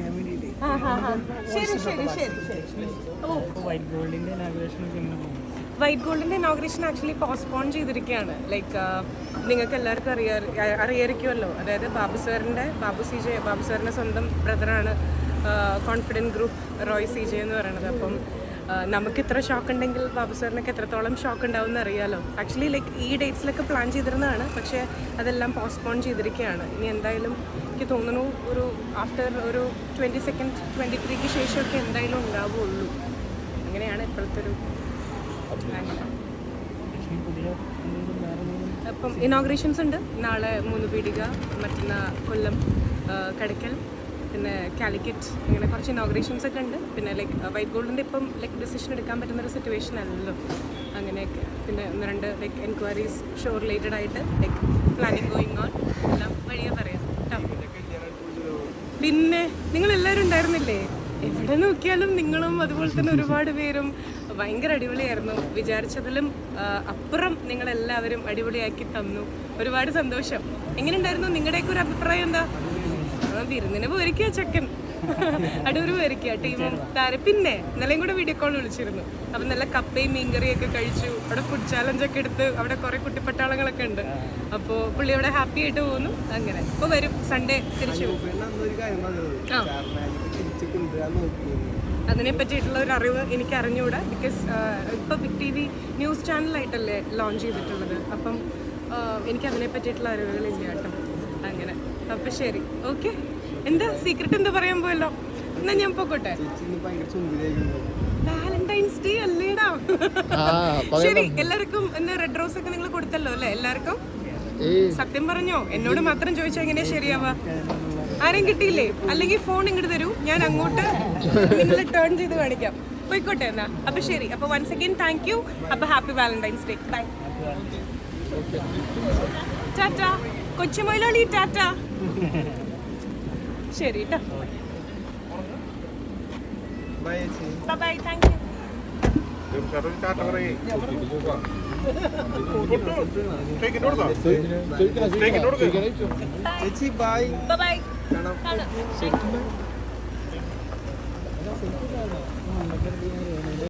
അറിയാൻ വേണ്ടിയിട്ട്. ശരി ശരി ശരി ശരി. ഓ വൈറ്റ് ഗോൾഡിന്റെ വൈറ്റ് ഗോൾഡിന്റെ ഇനോഗ്രേഷൻ ആക്ച്വലി പോസ്റ്റ്പോൺ ചെയ്തിരിക്കുകയാണ്. ലൈക്ക് നിങ്ങൾക്ക് എല്ലാവർക്കും അറിയാ അറിയായിരിക്കുമല്ലോ. അതായത് ബാബു സാറിന്റെ ബാബു സി ജെ ബാബു സാറിന്റെ സ്വന്തം ബ്രദറാണ് confident group Roy C J എന്ന് പറയുന്നത്. അപ്പം നമുക്ക് ഇത്ര ഷോക്ക് ഉണ്ടെങ്കിൽ ബാബു സാറിനൊക്കെ എത്രത്തോളം ഷോക്ക് ഉണ്ടാവും എന്ന് അറിയാലോ ആക്ച്വലി ലൈക്ക് ഈ ഡേറ്റ്സിലൊക്കെ പ്ലാൻ ചെയ്തിരുന്നതാണ്. പക്ഷേ അതെല്ലാം പോസ്റ്റ്പോൺ ചെയ്തിരിക്കുകയാണ്. ഇനി എന്തായാലും എനിക്ക് തോന്നുന്നു ഒരു ആഫ്റ്റർ ഒരു ട്വന്റി സെക്കൻഡ് ട്വന്റി ത്രീക്ക് ശേഷമൊക്കെ എന്തായാലും ഉണ്ടാവുള്ളൂ. അങ്ങനെയാണ് ഇപ്പോഴത്തെ ഒരു അപ്പം ഇനോഗ്രേഷൻസ് ഉണ്ട്. നാളെ മൂന്ന് പീടിക മറ്റന്നാ കൊല്ലം കടയ്ക്കൽ. പിന്നെ കാലിക്കറ്റ് ഇങ്ങനെ കുറച്ച് ഇനോഗ്രേഷൻസ് ഒക്കെ ഉണ്ട്. പിന്നെ ലൈക്ക് വൈറ്റ് ഗോൾഡിന്റെ ഇപ്പം ലൈക്ക് ഡിസിഷൻ എടുക്കാൻ പറ്റുന്ന ഒരു സിറ്റുവേഷൻ അല്ലല്ലോ. അങ്ങനെയൊക്കെ. പിന്നെ ഒന്ന് രണ്ട് ലൈക്ക് എൻക്വയറീസ് ഷോ റിലേറ്റഡ് ആയിട്ട് ലൈക്ക് പ്ലാനിങ് ഗോയിങ് ഓൺ എല്ലാം വഴിയെ പറയാം. പിന്നെ നിങ്ങൾ എല്ലാവരും ഉണ്ടായിരുന്നില്ലേ? എവിടെ നോക്കിയാലും നിങ്ങളും അതുപോലെ തന്നെ ഒരുപാട് പേരും ഭയങ്കര അടിപൊളിയായിരുന്നു. വിചാരിച്ചതിലും ആ, അപ്പുറം നിങ്ങളെല്ലാവരും അടിപൊളിയാക്കി തന്നു. ഒരുപാട് സന്തോഷം. എങ്ങനെ ഉണ്ടായിരുന്നു നിങ്ങളുടെയൊക്കെ ഒരു അഭിപ്രായം എന്താ? വിരുന്നിന് പോയിരിക്കുക ചക്കൻ. അടൂര് പോയിരിക്കുക ടീമും താര. പിന്നെ ഇന്നലെയും കൂടെ വീഡിയോ കോൾ വിളിച്ചിരുന്നു. അപ്പൊ നല്ല കപ്പയും മീൻകറിയും ഒക്കെ കഴിച്ചു. അവിടെ ഫുഡ് ചാലഞ്ച് ഒക്കെ എടുത്ത് അവിടെ കുറെ കുട്ടിപ്പട്ടാളങ്ങളൊക്കെ ഉണ്ട്. അപ്പോൾ പുള്ളി അവിടെ ഹാപ്പി ആയിട്ട് പോകുന്നു. അങ്ങനെ. ഇപ്പൊ വരും. സൺഡേ തിരിച്ചു അതിനെ പറ്റിയിട്ടുള്ള ഒരു അറിവ് എനിക്ക് അറിഞ്ഞുകൂടാ ബിക്കോസ് ഇപ്പൊ ബിഗ് ടി വി ന്യൂസ് ചാനലായിട്ടല്ലേ ലോഞ്ച് ചെയ്തിട്ടുള്ളത്. അപ്പം എനിക്ക് അതിനെ പറ്റിയിട്ടുള്ള അറിവുകളില്ല കേട്ടോ. അങ്ങനെ. അപ്പൊ ശരി. ഓക്കെ എന്താ? സീക്രട്ട് എന്താ പറയാൻ പോയല്ലോ എന്നാ ഞാൻ പോക്കോട്ടെ. വാലന്റൈൻസ് ഡേ അല്ലേടാ? ശരി എല്ലാവർക്കും എന്താ റെഡ് റോസ് ഒക്കെ നിങ്ങൾ കൊടുത്തല്ലോ അല്ലേ? എല്ലാവർക്കും? സത്യം പറഞ്ഞോ? എന്നോട് മാത്രം ചോദിച്ചാൽ എങ്ങനെയാ ശരിയാവാ? ആരെയും കിട്ടിയില്ലേ? അല്ലെങ്കിൽ ഫോൺ ഇങ്ങോട്ട് തരൂ. ഞാൻ അങ്ങോട്ട് നിങ്ങൾ ടേൺ ചെയ്ത് കാണിക്കാം. പോയിക്കോട്ടെ എന്നാ. അപ്പൊ ശരി. അപ്പൊ വൺസ് അഗൈൻ താങ്ക് യു അപ്പൊ ഹാപ്പി വാലന്റൈൻസ് ഡേ ബൈ ടാറ്റ കൊച്ചുമൊയിലാളി ടാറ്റ. ശരി കേട്ടോ ബൈ താങ്ക് യു ചേച്ചി ബൈ ബൈ കാണാം. കാണാം.